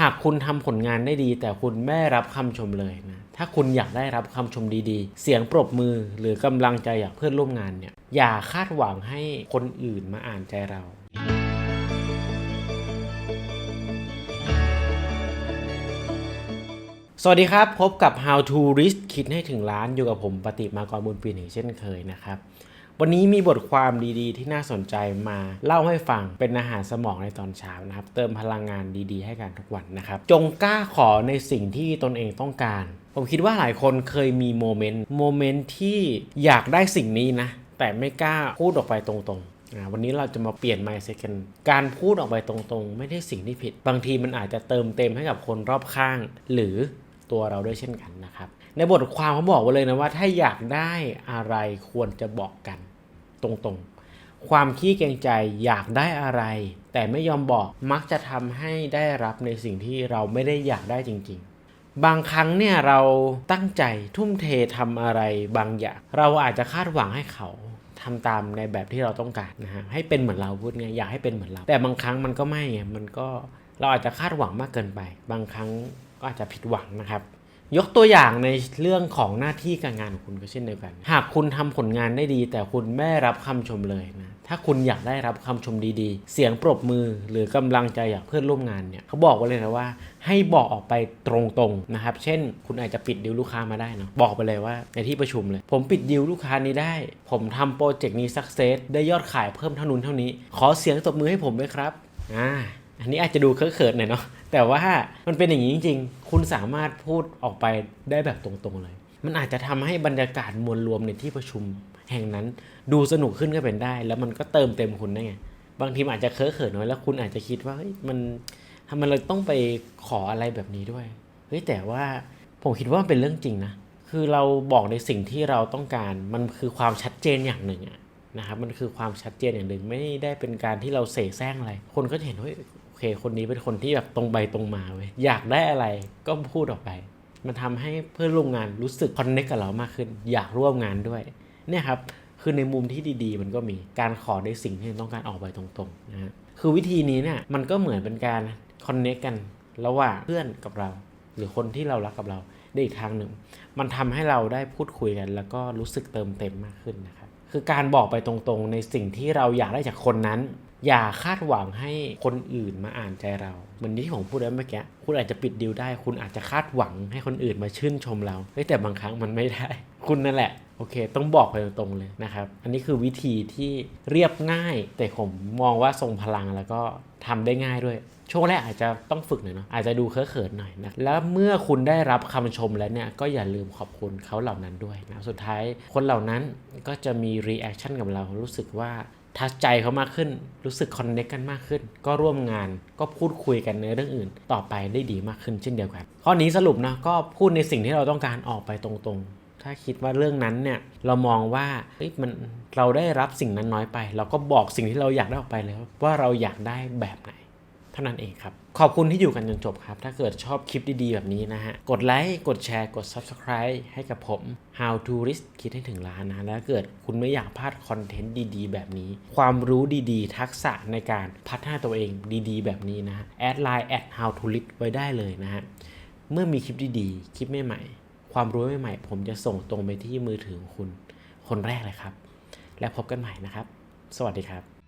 หากคุณทำผลงานได้ดี แต่คุณไม่รับคำชมเลยนะถ้าคุณอยากได้รับคำชมดีๆ เสียงปรบมือหรือกำลังใจจากเพื่อนร่วมงานเนี่ยอย่าคาดหวังให้คนอื่นมาอ่านใจเราสวัสดีครับ พบกับ How to Reach คิดให้ถึงล้านอยู่กับผมปฏิมากรบุญปีหนึ่งเช่นเคยนะครับ วันนี้มีบทความดีๆ ที่น่าสนใจมาเล่าให้ฟังเป็นอาหารสมองในตอนเช้านะครับ เติมพลังงานดีๆ ให้กันทุกวันนะครับ จงกล้าขอในสิ่งที่ตนเองต้องการ ผมคิดว่าหลายคนเคยมีโมเมนต์โมเมนต์ที่อยากได้สิ่งนี้นะ แต่ไม่กล้าพูดออกไปตรงๆวันนี้เราจะมาเปลี่ยน mindset กัน การพูดออกไปตรงๆ ไม่ได้สิ่งที่ผิด บางทีมันอาจจะเติมเต็มให้กับคนรอบข้าง หรือตัวเราด้วยเช่นกันนะครับ ในบทความเขาบอกไว้เลยนะว่าถ้าอยากได้อะไรควรจะบอกกัน ตรงๆ ความขี้เกรงใจอยากได้อะไร แต่ไม่ยอมบอกมักจะทำให้ได้รับในสิ่งที่เราไม่ได้อยากได้จริงๆบางครั้งเนี่ยเราตั้งใจทุ่มเททำอะไรบางอย่าง เราอาจจะคาดหวังให้เขาทำตามในแบบที่เราต้องการนะฮะให้เป็นเหมือนเราพูดไงอยากให้เป็นเหมือนเรา แต่บางครั้งมันก็ไม่ไงมันก็เราอาจจะคาดหวังมากเกินไป บางครั้งก็อาจจะผิดหวังนะครับ ยกตัวอย่างในเรื่องของหน้าที่การงานของคุณก็เช่นเดียวกัน หากคุณทำผลงานได้ดี แต่คุณไม่รับคำชมเลยนะ ถ้าคุณอยากได้รับคำชมดีๆ เสียงปรบมือหรือกำลังใจจากเพื่อนร่วมงานเนี่ยเขาบอกไว้เลยนะว่า ให้บอกออกไปตรงๆนะครับ เช่น คุณอาจจะปิดดีลลูกค้ามาได้เนาะบอกไปเลยว่าในที่ประชุมเลย ผมปิดดีลลูกค้านี้ได้ ผมทำโปรเจกต์นี้สักเซสได้ยอดขายเพิ่มเท่านู้นเท่านี้ ขอเสียงตบมือให้ผมด้วยครับอ่าอันนี้อาจจะดูเคอะเขินหน่อยเนาะ แต่ว่ามันเป็นอย่างนี้จริง ๆ คุณสามารถพูดออกไปได้แบบตรงๆเลย มันอาจจะทำให้บรรยากาศมวลรวมในที่ประชุมแห่งนั้น ดูสนุกขึ้นก็เป็นได้ แล้วมันก็เติมเต็มคุณได้ไง บางทีอาจจะเคอะเขินน้อยแล้วคุณอาจจะคิดว่าเฮ้ยมันทำไมเราต้องไปขออะไรแบบนี้ด้วย เฮ้ยแต่ว่าผมคิดว่ามันเป็นเรื่องจริงนะ คือเราบอกในสิ่งที่เราต้องการ มันคือความชัดเจนอย่างหนึ่งอะนะครับ มันคือความชัดเจนอย่างหนึ่งไม่ได้เป็นการที่เราเสแสร้งอะไร คนก็จะเห็นว่า เฮ้ยโอเค คนนี้เป็นคนที่แบบตรงไปตรงมาเว้ยอยากได้อะไรก็พูดออกไป มันทำให้เพื่อนร่วมงานรู้สึกคอนเนคกับเรามากขึ้น อยากร่วมงานด้วยเนี่ยครับคือในมุมที่ดีๆ มันก็มีการขอในสิ่งที่ต้องการออกไปตรงๆนะฮะคือวิธีนี้เนี่ยมันก็เหมือนเป็นการคอนเนคกันระหว่างเพื่อนกับเรา หรือคนที่เรารักกับเราได้อีกทางหนึ่ง มันทำให้เราได้พูดคุยกัน แล้วก็รู้สึกเติมเต็มมากขึ้นนะครับคือการบอกไปตรงๆ ในสิ่งที่เราอยากได้จากคนนั้น อย่าคาดหวังให้คนอื่นมาอ่านใจเราเหมือนที่ผมพูดไว้เมื่อกี้คุณอาจจะปิดดีลได้ คุณอาจจะคาดหวังให้คนอื่นมาชื่นชมเราแต่บางครั้งมันไม่ได้ คุณนั่นแหละโอเค ต้องบอกไปตรงๆเลยนะครับ อันนี้คือวิธีที่เรียบง่าย แต่ผมมองว่าทรงพลังแล้วก็ทำได้ง่ายด้วย ช่วงแรกอาจจะต้องฝึกหน่อยเนาะ อาจจะดูเคอะเขินหน่อยนะ แล้วเมื่อคุณได้รับคำชมแล้วเนี่ย ก็อย่าลืมขอบคุณเขาเหล่านั้นด้วยนะ สุดท้ายคนเหล่านั้นก็จะมีรีแอคชั่นกับเรา รู้สึกว่า ทัชใจเขามากขึ้น รู้สึกคอนเนคกันมากขึ้น ก็ร่วมงานก็พูดคุยกันในเรื่องอื่น ต่อไปได้ดีมากขึ้นเช่นเดียวกัน ข้อนี้สรุปนะก็พูดในสิ่งที่เราต้องการออกไปตรงๆ ถ้าคิดว่าเรื่องนั้นเนี่ยเรามองว่าเฮ้ยมันเราได้รับสิ่งนั้นน้อยไป เราก็บอกสิ่งที่เราอยากได้ออกไปแล้วว่าเราอยากได้แบบไหน เท่านั้นเองครับ ขอบคุณที่อยู่กันจนจบครับ ถ้าเกิดชอบคลิปดีๆ แบบนี้นะฮะ กดไลค์ กดแชร์ กด Subscribe ให้กับผม How to Risk คิดให้ถึงล้านนะ แล้วเกิดคุณไม่อยากพลาดคอนเทนต์ดีๆ แบบนี้ ความรู้ดีๆ ทักษะในการพัฒนาตัวเองดีๆ แบบนี้นะ แอดไลน์ at how to risk ไว้ได้เลยนะฮะ เมื่อมีคลิปดีๆ คลิปใหม่ๆ ความรู้ใหม่ๆ ผมจะส่งตรงไปที่มือถือของคุณ คนแรกเลยครับ และพบกันใหม่นะครับ สวัสดีครับ